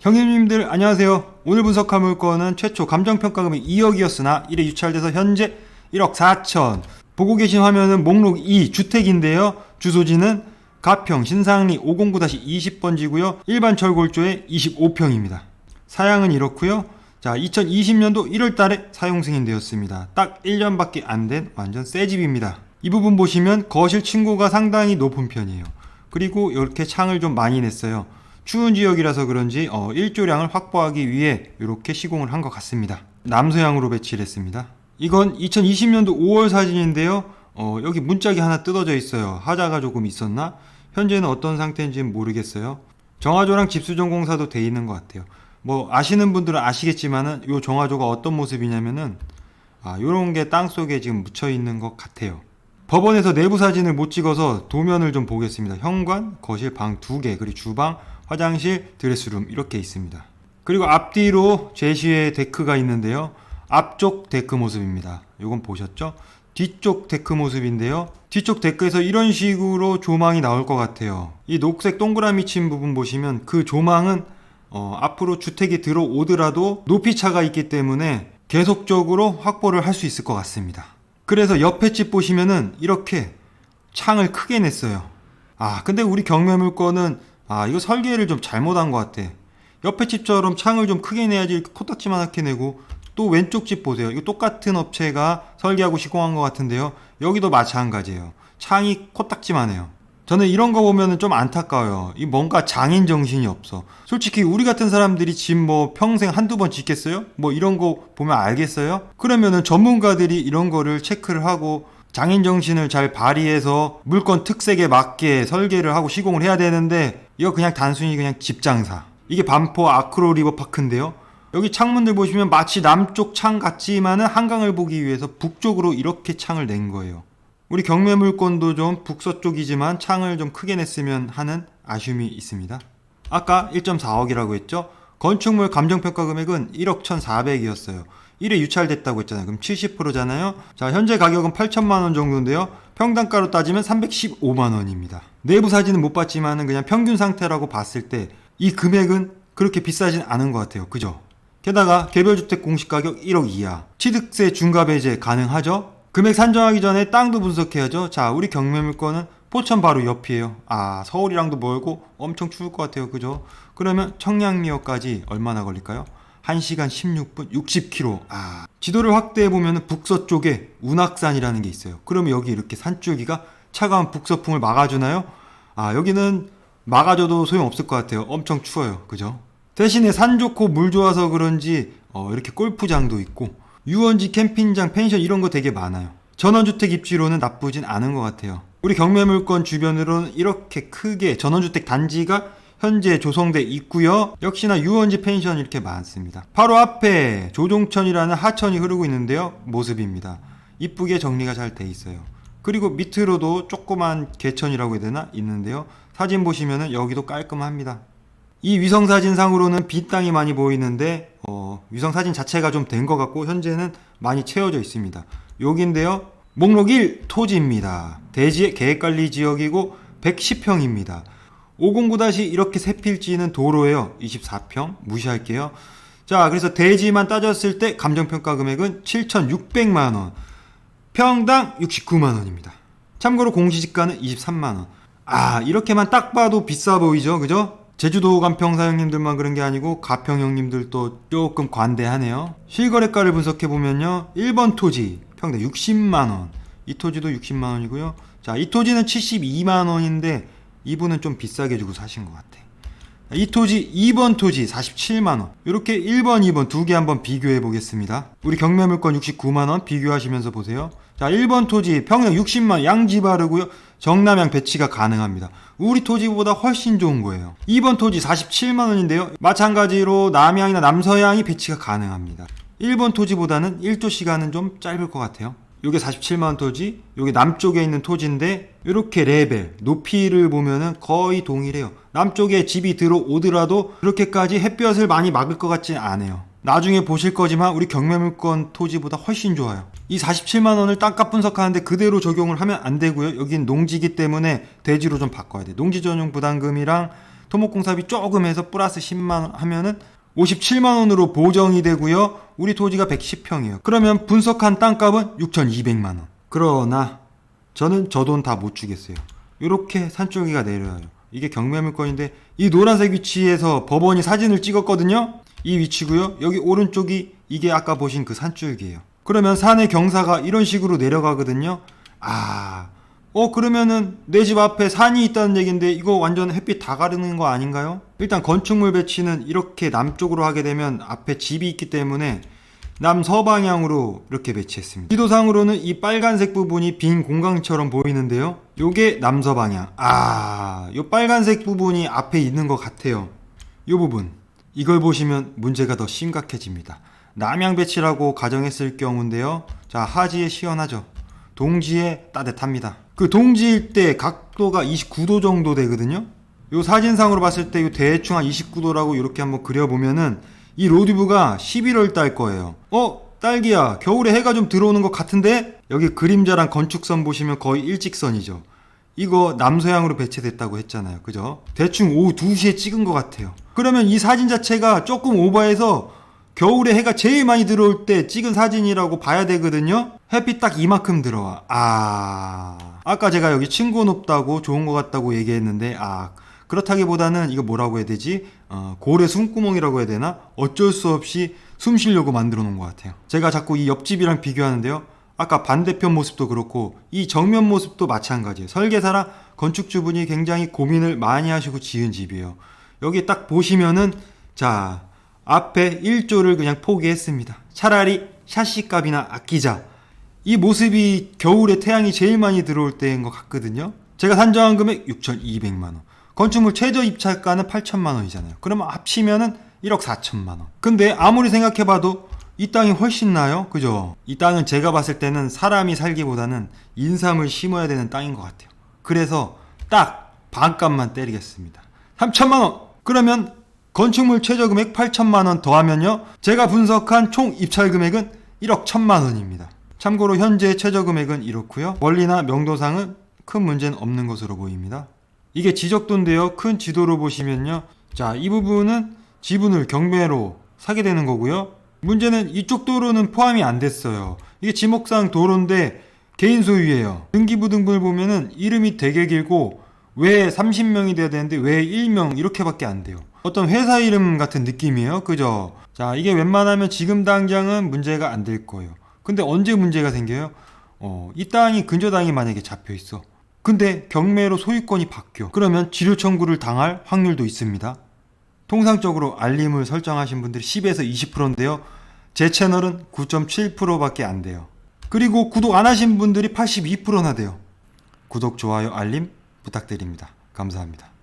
형님들 안녕하세요. 오늘 분석할 물건은 최초 감정평가금이 2억이었으나 1회 유찰돼서 현재 1억 4천. 보고 계신 화면은 목록 2 주택인데요. 주소지는 가평 신상리 509-20번지고요. 일반 철골조의 25평입니다. 사양은 이렇고요. 자, 2020년도 1월 달에 사용 승인되었습니다. 딱 1년밖에 안 된 완전 새 집입니다. 이 부분 보시면 거실 층고가 상당히 높은 편이에요. 그리고 이렇게 창을 좀 많이 냈어요. 추운 지역이라서 그런지 어, 일조량을 확보하기 위해 이렇게 시공을 한 것 같습니다. 남서향으로 배치를 했습니다. 이건 2020년도 5월 사진인데요. 어, 여기 문짝이 하나 뜯어져 있어요. 하자가 조금 있었나? 현재는 어떤 상태인지는 모르겠어요. 정화조랑 집수전공사도 돼 있는 것 같아요. 뭐 아시는 분들은 아시겠지만은 요 정화조가 어떤 모습이냐면은 아, 요런 게 땅 속에 지금 묻혀 있는 것 같아요. 법원에서 내부 사진을 못 찍어서 도면을 좀 보겠습니다. 현관, 거실, 방 두 개, 그리고 주방, 화장실, 드레스룸 이렇게 있습니다. 그리고 앞뒤로 제시의 데크가 있는데요. 앞쪽 데크 모습입니다. 요건 보셨죠? 뒤쪽 데크 모습인데요. 뒤쪽 데크에서 이런 식으로 조망이 나올 것 같아요. 이 녹색 동그라미 친 부분 보시면 그 조망은 어, 앞으로 주택이 들어오더라도 높이 차가 있기 때문에 계속적으로 확보를 할 수 있을 것 같습니다. 그래서 옆에 집 보시면은 이렇게 창을 크게 냈어요. 아, 근데 우리 경매물건은 아, 이거 설계를 좀 잘못한 것 같아. 옆에 집처럼 창을 좀 크게 내야지 코딱지만하게 내고 또 왼쪽 집 보세요. 이거 똑같은 업체가 설계하고 시공한 것 같은데요. 여기도 마찬가지예요. 창이 코딱지만해요. 저는 이런 거 보면은 좀 안타까워요. 이 뭔가 장인 정신이 없어. 솔직히 우리 같은 사람들이 집 뭐 평생 한두 번 짓겠어요? 뭐 이런 거 보면 알겠어요? 그러면은 전문가들이 이런 거를 체크를 하고 장인 정신을 잘 발휘해서 물건 특색에 맞게 설계를 하고 시공을 해야 되는데 이거 그냥 단순히 그냥 집장사. 이게 반포 아크로 리버 파크인데요. 여기 창문들 보시면 마치 남쪽 창 같지만은 한강을 보기 위해서 북쪽으로 이렇게 창을 낸 거예요. 우리 경매 물건도 좀 북서쪽이지만 창을 좀 크게 냈으면 하는 아쉬움이 있습니다. 아까 1.4억이라고 했죠? 건축물 감정평가 금액은 1억 1,400이었어요. 1회 유찰됐다고 했잖아요. 그럼 70%잖아요. 자, 현재 가격은 8천만 원 정도인데요. 평당가로 따지면 315만 원입니다. 내부 사진은 못 봤지만은 그냥 평균 상태라고 봤을 때 이 금액은 그렇게 비싸진 않은 것 같아요. 그죠? 게다가 개별주택 공시가격 1억 이하, 취득세 중과 배제 가능하죠? 금액 산정하기 전에 땅도 분석해야죠. 자, 우리 경매 물건은 포천 바로 옆이에요. 아, 서울이랑도 멀고 엄청 추울 것 같아요. 그죠? 그러면 청량리역까지 얼마나 걸릴까요? 1시간 16분 60km. 아, 지도를 확대해 보면 북서쪽에 운악산이라는 게 있어요. 그러면 여기 이렇게 산줄기가 차가운 북서풍을 막아주나요? 아, 여기는 막아줘도 소용없을 것 같아요. 엄청 추워요. 그죠? 대신에 산 좋고 물 좋아서 그런지 어, 이렇게 골프장도 있고 유원지 캠핑장 펜션 이런 거 되게 많아요. 전원주택 입지로는 나쁘진 않은 것 같아요. 우리 경매물건 주변으로는 이렇게 크게 전원주택 단지가 현재 조성돼 있고요. 역시나 유원지 펜션 이렇게 많습니다. 바로 앞에 조종천이라는 하천이 흐르고 있는데요. 모습입니다. 이쁘게 정리가 잘 돼 있어요. 그리고 밑으로도 조그만 개천이라고 해야 되나 있는데요. 사진 보시면은 여기도 깔끔합니다. 이 위성 사진상으로는 빈 땅이 많이 보이는데 어, 위성 사진 자체가 좀 된 것 같고 현재는 많이 채워져 있습니다. 여기인데요. 목록 1 토지입니다. 대지의 계획관리 지역이고 110평입니다. 509- 이렇게 세 필지는 도로예요. 24평 무시할게요. 자, 그래서 대지만 따졌을 때 감정평가 금액은 7,600만 원. 평당 69만 원입니다. 참고로 공시지가는 23만 원. 아, 이렇게만 딱 봐도 비싸 보이죠? 그죠? 제주도 간평 사장님들만 그런 게 아니고 가평 형님들도 조금 관대하네요. 실거래가를 분석해 보면요. 1번 토지 평당 60만 원. 이 토지도 60만 원이고요. 자, 이 토지는 72만 원인데 이분은 좀 비싸게 주고 사신 것 같아. 이 토지 2번 토지 47만 원. 이렇게 1번, 2번 두 개 한번 비교해 보겠습니다. 우리 경매 물건 69만 원 비교하시면서 보세요. 자, 1번 토지 평당 60만 원 양지 바르고요. 정남향 배치가 가능합니다. 우리 토지보다 훨씬 좋은 거예요. 2번 토지 47만 원인데요. 마찬가지로 남향이나 남서향이 배치가 가능합니다. 1번 토지보다는 1조 시간은 좀 짧을 것 같아요. 요게 47만 원 토지, 요게 남쪽에 있는 토지인데 이렇게 레벨, 높이를 보면은 거의 동일해요. 남쪽에 집이 들어오더라도 그렇게까지 햇볕을 많이 막을 것 같지 않아요. 나중에 보실 거지만 우리 경매물건 토지보다 훨씬 좋아요. 이 47만 원을 땅값 분석하는데 그대로 적용을 하면 안 되고요. 여긴 농지기 때문에 대지로 좀 바꿔야 돼. 농지 전용 부담금이랑 토목공사비 조금 해서 플러스 10만 원 하면은 57만 원으로 보정이 되고요. 우리 토지가 110평이에요. 그러면 분석한 땅값은 6,200만 원. 그러나 저는 저 돈 다 못 주겠어요. 이렇게 산줄기가 내려요. 이게 경매 물건인데 이 노란색 위치에서 법원이 사진을 찍었거든요. 이 위치고요. 여기 오른쪽이 이게 아까 보신 그 산줄기예요. 그러면 산의 경사가 이런 식으로 내려가거든요. 아, 어 그러면은 내 집 앞에 산이 있다는 얘긴데 이거 완전 햇빛 다 가르는 거 아닌가요? 일단 건축물 배치는 이렇게 남쪽으로 하게 되면 앞에 집이 있기 때문에 남서방향으로 이렇게 배치했습니다. 지도상으로는 이 빨간색 부분이 빈 공간처럼 보이는데요. 요게 남서방향. 아, 요 빨간색 부분이 앞에 있는 것 같아요. 요 부분. 이걸 보시면 문제가 더 심각해집니다. 남향 배치라고 가정했을 경우인데요. 자, 하지에 시원하죠. 동지에 따뜻합니다. 그 동지일 때 각도가 29도 정도 되거든요. 요 사진상으로 봤을 때요 대충 한 29도라고 이렇게 한번 그려보면은 이 로디브가 11월 달 거예요. 어? 딸기야, 겨울에 해가 좀 들어오는 것 같은데? 여기 그림자랑 건축선 보시면 거의 일직선이죠. 이거 남서향으로 배치됐다고 했잖아요. 그죠? 대충 오후 2시에 찍은 것 같아요. 그러면 이 사진 자체가 조금 오버해서 겨울에 해가 제일 많이 들어올 때 찍은 사진이라고 봐야 되거든요. 햇빛 딱 이만큼 들어와. 아, 아까 제가 여기 층고 높다고 좋은 것 같다고 얘기했는데 아 그렇다기보다는 이거 뭐라고 해야 되지? 어, 고래 숨구멍이라고 해야 되나? 어쩔 수 없이 숨 쉬려고 만들어 놓은 것 같아요. 제가 자꾸 이 옆집이랑 비교하는데요. 아까 반대편 모습도 그렇고 이 정면 모습도 마찬가지예요. 설계사랑 건축주분이 굉장히 고민을 많이 하시고 지은 집이에요. 여기 딱 보시면은 자 앞에 1조를 그냥 포기했습니다. 차라리 샤시 값이나 아끼자. 이 모습이 겨울에 태양이 제일 많이 들어올 때인 것 같거든요. 제가 산정한 금액 6,200만 원. 건축물 최저 입찰가는 8천만 원이잖아요. 그러면 합치면은 1억 4천만 원. 근데 아무리 생각해봐도 이 땅이 훨씬 나요. 그죠? 이 땅은 제가 봤을 때는 사람이 살기보다는 인삼을 심어야 되는 땅인 것 같아요. 그래서 딱 반값만 때리겠습니다. 3천만 원! 그러면 건축물 최저 금액 8천만 원 더하면요. 제가 분석한 총 입찰 금액은 1억 1천만 원입니다. 참고로 현재 최저 금액은 이렇고요. 원리나 명도상은 큰 문제는 없는 것으로 보입니다. 이게 지적도인데요. 큰 지도로 보시면요. 자, 이 부분은 지분을 경매로 사게 되는 거고요. 문제는 이쪽 도로는 포함이 안 됐어요. 이게 지목상 도로인데 개인 소유예요. 등기부등본을 보면은 이름이 되게 길고 왜 30명이 돼야 되는데 왜 1명 이렇게밖에 안 돼요. 어떤 회사 이름 같은 느낌이에요. 그죠? 자, 이게 웬만하면 지금 당장은 문제가 안 될 거예요. 근데 언제 문제가 생겨요? 어, 이 땅이 근저 땅이 만약에 잡혀 있어. 근데 경매로 소유권이 바뀌어. 그러면 지료 청구를 당할 확률도 있습니다. 통상적으로 알림을 설정하신 분들이 10에서 20%인데요. 제 채널은 9.7%밖에 안 돼요. 그리고 구독 안 하신 분들이 82%나 돼요. 구독, 좋아요, 알림 부탁드립니다. 감사합니다.